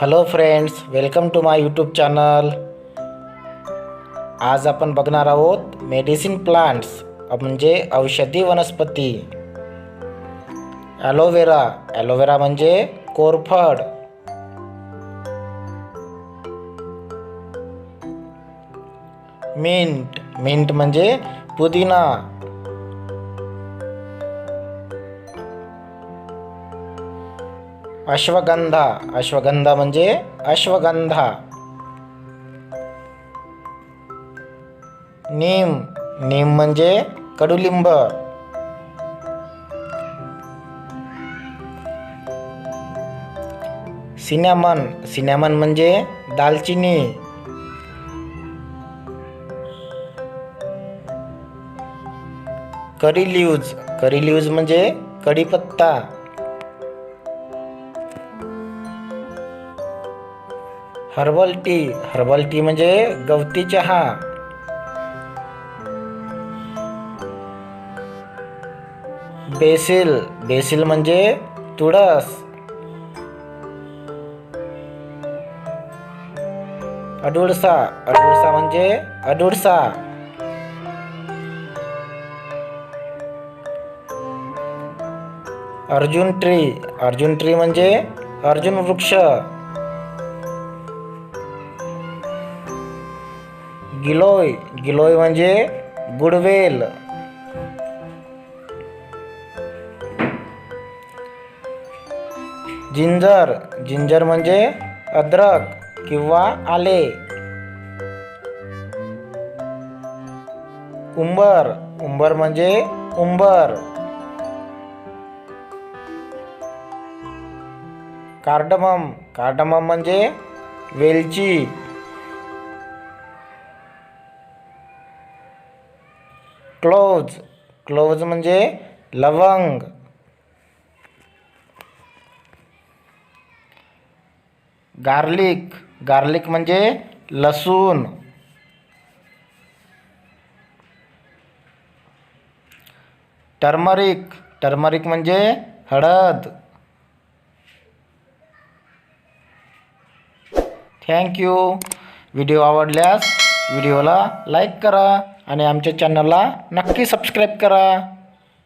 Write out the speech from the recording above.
Hello friends welcome to my YouTube channel आज आपण बघणार आहोत मेडिसिन प्लांट्स म्हणजे औषधी वनस्पती. ॲलोवेरा ॲलोवेरा म्हणजे कोरफड. मिंट मिंट म्हणजे पुदिना. अश्वगंधा. अश्वगंधा म्हणजे अश्वगंधा. नीम. नीम म्हणजे कडुलिंब. सिनॅमन. सिनॅमन म्हणजे दालचिनी. करी लिव्ज करी लिव्ज म्हणजे कढीपत्ता. Herbal tea. हर्बल टी म्हणजे गवती चहा. बेसिल. बेसिल म्हणजे तुळस. अडुळसा. अडुळसा म्हणजे अडुळसा. अर्जुन ट्री. अर्जुन ट्री म्हणजे अर्जुन वृक्ष. गिलोय गिलोय म्हणजे गुडवेल. जिंजर जिंजर म्हणजे अद्रक किंवा आले. उंबर उंबर म्हणजे उंबर. कार्डमम कार्डमम म्हणजे वेलची. क्लोज क्लोज म्हणजे लवंग. गार्लिक गार्लिक म्हणजे लसूण. टर्मरिक टर्मरिक म्हणजे हळद. थँक्यू व्हिडिओ आवडल्यास व्हिडिओला लाईक करा. आणि आमच्या चॅनलला नक्की सबस्क्राईब करा.